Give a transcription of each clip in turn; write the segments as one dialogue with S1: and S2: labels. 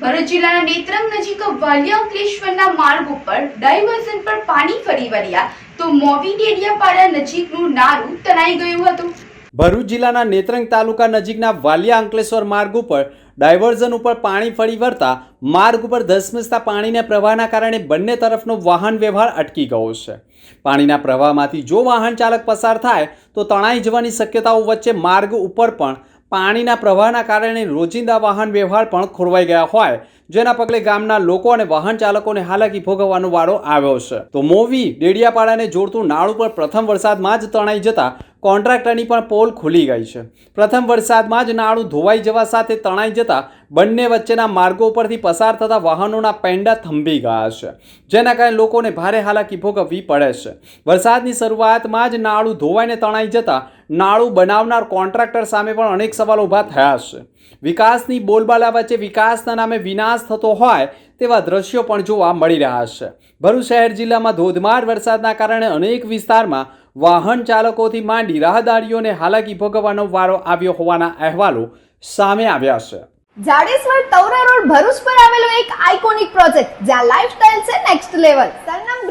S1: ભરૂચ જિલ્લાના નેત્રંગ નજીક વાલિયા અંકલેશ્વરના માર્ગ ઉપર ડાયવર્ઝન પર પાણી ફરી વળ્યા તો મોવી ડેડિયાપાડા નજીકનું નારું તણાઈ ગયું હતું.
S2: ભરૂચ જિલ્લાના નેત્રંગ તાલુકા નજીકના વાલિયા અંકલેશ્વર માર્ગ ઉપર ડાયવર્ઝન ઉપર પાણી ફરી વળતા માર્ગ ઉપર ધસમસતા પાણીના પ્રવાહના કારણે બંને તરફનો વાહન વ્યવહાર અટકી ગયો છે. પાણીના પ્રવાહમાંથી જો વાહન ચાલક પસાર થાય તો તણાઈ જવાની શક્યતાઓ વચ્ચે માર્ગ ઉપર પણ પાણીના પ્રવાહના કારણે રોજિંદા વાહન વ્યવહાર પણ ખોરવાઈ ગયા હોય. જેના પગલે ગામના લોકો અને વાહન ચાલકોને હાલાકી ભોગવવાનો વારો આવ્યો છે. તો મોવી ડેડિયાપાડાને જોડતું નાળું પર પ્રથમ વરસાદમાં જ તણાઈ જતા કોન્ટ્રાક્ટરની પણ પોલ ખુલી ગઈ છે. પ્રથમ વરસાદમાં જ નાળું ધોવાઈ જવા સાથે તણાઈ જતા બંને વચ્ચેના માર્ગો પરથી પસાર થતા વાહનોના પેંડા થંભી ગયા છે. જેના કારણે લોકોને ભારે હાલાકી ભોગવવી પડે છે. વરસાદની શરૂઆતમાં જ નાળું ધોવાઈને તણાઈ જતા નાળું બનાવનાર કોન્ટ્રાક્ટર સામે પણ અનેક સવાલો ઊભા થયા છે વિકાસની બોલબાલા વચ્ચે વિકાસના નામે વિનાશ થતો હોય તેવા દ્રશ્યો પણ જોવા મળી રહ્યા છે ભરૂચ શહેર જિલ્લામાં ધોધમાર વરસાદના કારણે અનેક વિસ્તારમાં વાહન ચાલકોથી માંડી રાહદારીઓને હાલાકી ભોગવવાનો વારો આવ્યો હોવાના અહેવાલો સામે આવ્યા છે.
S3: જાડેશ્વર તવરા રોડ ભરૂચ પર આવેલો એક આઇકોનિક પ્રોજેક્ટ જ્યાં લાઇફસ્ટાઇલ છે next level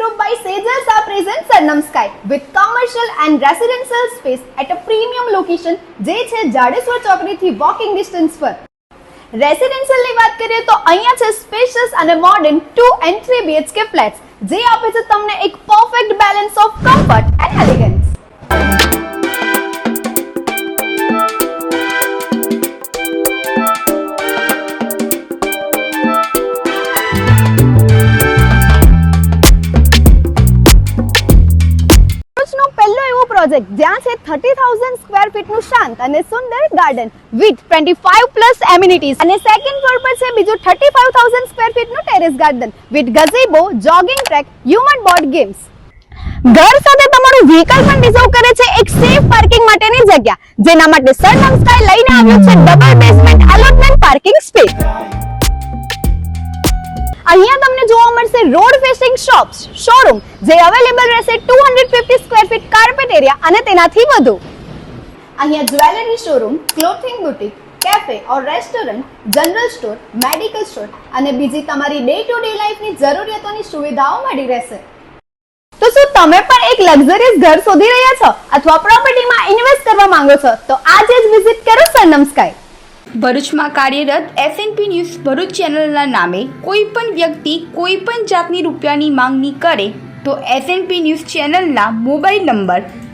S3: Sarnam by by are present Sarnam Sky with commercial commercial residential space space a premium location જે છે જાડેશ્વર ચોકડીથી વોકિંગ ડિસ્ટન્સ પર. રેસિડેન્શિયલની વાત કરીએ તો અહીંયા છે સ્પેશિયસ અને modern two and 3 BHK flats જે આપે છે તમને એક perfect balance of comfort and elegance project જ્યાં છે થર્ટી થાઉઝન્ડ ફીટનું શાંત અને સુંદર garden with twenty five plus amenities અને સેકન્ડ ફ્લોર પર છે બીજું thirty five thousand square ફીટનું terrace garden with gazebo jogging track human board games ઘર સાથે તમારું વ્હીકલ પણ રિઝર્વ કરે છે એક સેફ પાર્કિંગ માટેની જગ્યા, જેના માટે સર નમસ્કાર લઈને આવ્યો છે double basement allotment parking space અહીંયા તમને જોવા મળશે રોડ ફેસિંગ શોપ્સ શોરૂમ જે અવેલેબલ રહેશે 250 સ્ક્વેર ફીટ એરિયા અને તેનાથી વધુ. અહીંયા jewellery showroom clothing boutique cafe or restaurant general store medical store અને બીજી તમારી ડે ટુ ડે લાઈફની જરૂરિયાતોની સુવિધાઓ મળી રહેશે. તો શું તમે પણ એક લક્ઝરિયસ ઘર શોધી રહ્યા છો અથવા પ્રોપર્ટીમાં ઇન્વેસ્ટ કરવા માંગો છો? તો આજે જ વિઝિટ કરો સરનમ સ્કાય
S1: ભરૂચમાં કાર્યરત એસએનપી ન્યૂઝ ભરૂચ ચેનલના નામે કોઈ પણ વ્યક્તિ કોઈ પણ જાતની રૂપિયાની માંગણી કરે તો એસએનપી ન્યૂઝ ચેનલના મોબાઈલ નંબર